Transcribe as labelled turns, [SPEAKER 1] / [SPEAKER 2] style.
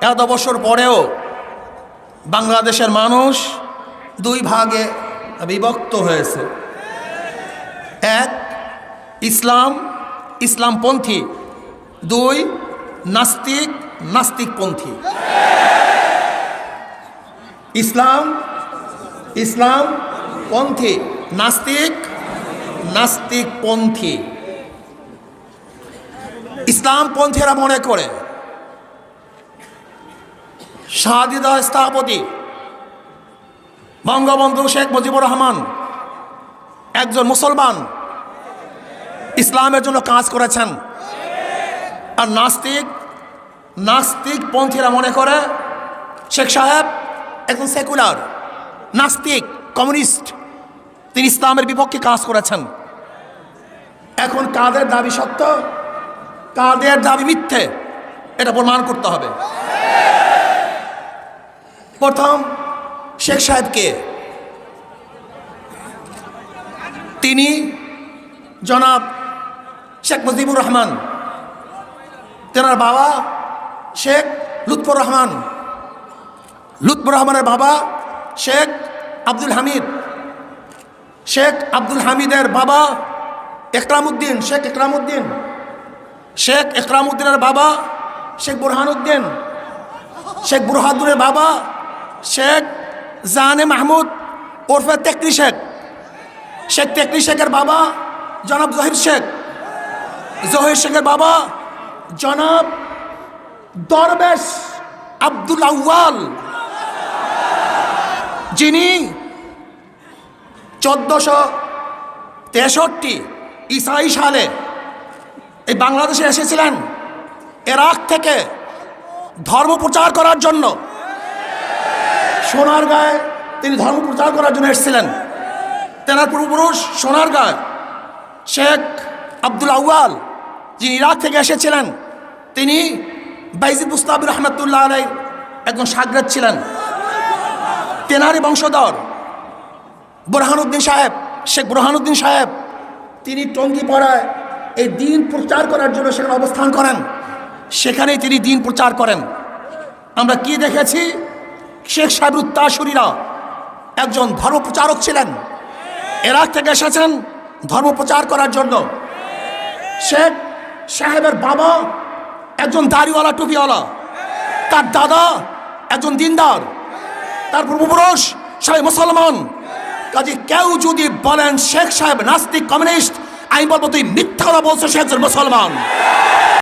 [SPEAKER 1] এত বছর পরেও বাংলাদেশের মানুষ দুই ভাগে বিভক্ত হয়েছে। এক, ইসলাম, ইসলামপন্থী। দুই, নাস্তিক, নাস্তিকপন্থী। ইসলাম ইসলাম পন্থী নাস্তিক, নাস্তিকপন্থী। ইসলামপন্থীরা মনে করে শাহাদিদা স্থপতি, বঙ্গবন্ধু শেখ মুজিবুর রহমান, একজন মুসলমান, ইসলামের জন্য কাজ করেছেন। আর নাস্তিক নাস্তিক পন্থীরা মনে করে শেখ সাহেব একজন সেকুলার, নাস্তিক, কমিউনিস্ট। তিনি ইসলামের বিপক্ষে কাজ করেছেন। এখন কাদের দাবি সত্য? কাদের দাবি মিথ্যে? এটা প্রমাণ করতে হবে। প্রথম শেখ সাহেবকে। তিনি জনাব শেখ মুজিবুর রহমান, তেনার বাবা শেখ লুৎফুর রহমান, লুৎফর রহমানের বাবা শেখ আব্দুল হামিদ, শেখ আব্দুল হামিদের বাবা একরামুদ্দিন, শেখ একরামুদ্দিন, শেখ একরামুদ্দিনের বাবা শেখ বুরহানুদ্দিন, শেখ বুরহানুদ্দিনের বাবা শেখ জাহানে মাহমুদ ওরফে তেকরি শেখ। শেখ তেকরি শেখের বাবা জনাব জহির শেখ। জহির শেখের বাবা জনাব দরবেশ আব্দুল আউয়াল। যিনি চোদ্দশো তেষট্টি ইসাই সালে এই বাংলাদেশে এসেছিলেন, এরাক থেকে ধর্ম প্রচার করার জন্য সোনার গায়ে তিনি ধর্ম প্রচার করার জন্য এসেছিলেন। তেনার পূর্বপুরুষ সোনার গায়ে শেখ আব্দুল আউয়াল, যিনি ইরাক থেকে এসেছিলেন, তিনি বাইজিদ মুস্তাবির রহমতুল্লাহ আলাই একজন সাগরেদ ছিলেন। তেনারি বংশধর বুরহানুদ্দিন সাহেব, শেখ বুরহানুদ্দিন সাহেব, তিনি টঙ্গি পড়ায় এই দিন প্রচার করার জন্য সেখানে অবস্থান করেন। সেখানেই তিনি দিন প্রচার করেন। আমরা কি দেখেছি? শেখ সাহেব উত্তাসুরীরা একজন ধর্ম প্রচারক ছিলেন এরাক থেকে এসেছেন ধর্ম প্রচার করার জন্য। শেখ সাহেবের বাবা একজন দাড়িওয়ালা, টুপিওয়ালা। তার দাদা একজন দিনদার। তার পূর্বপুরুষ সবাই মুসলমান। কাজে কেউ যদি বলেন শেখ সাহেব নাস্তিক, কমিউনিস্ট, আমি বলব তুই মিথ্যা বলছো, সে একজন মুসলমান।